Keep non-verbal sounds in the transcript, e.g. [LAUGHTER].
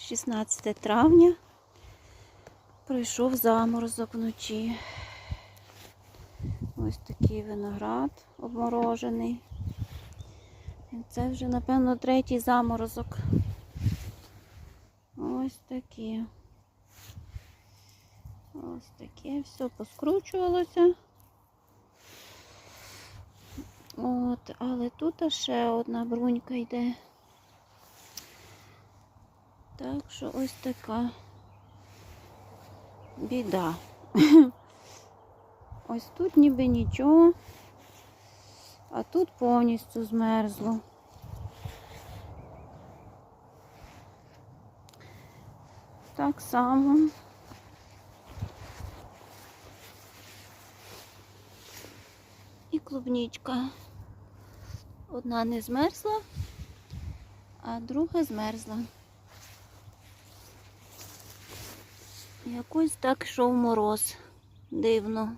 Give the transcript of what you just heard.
16 травня. Пройшов заморозок вночі. Ось такий виноград обморожений. Це вже, напевно, третій заморозок. Ось такі. Ось таке все поскручувалося. От, але тут ще одна брунька йде. Так що ось така біда. [LAUGHS] Ось тут ніби нічого, а тут повністю змерзло. Так само. І клубничка. Одна не змерзла, а друга змерзла. Якось так йшов мороз. Дивно.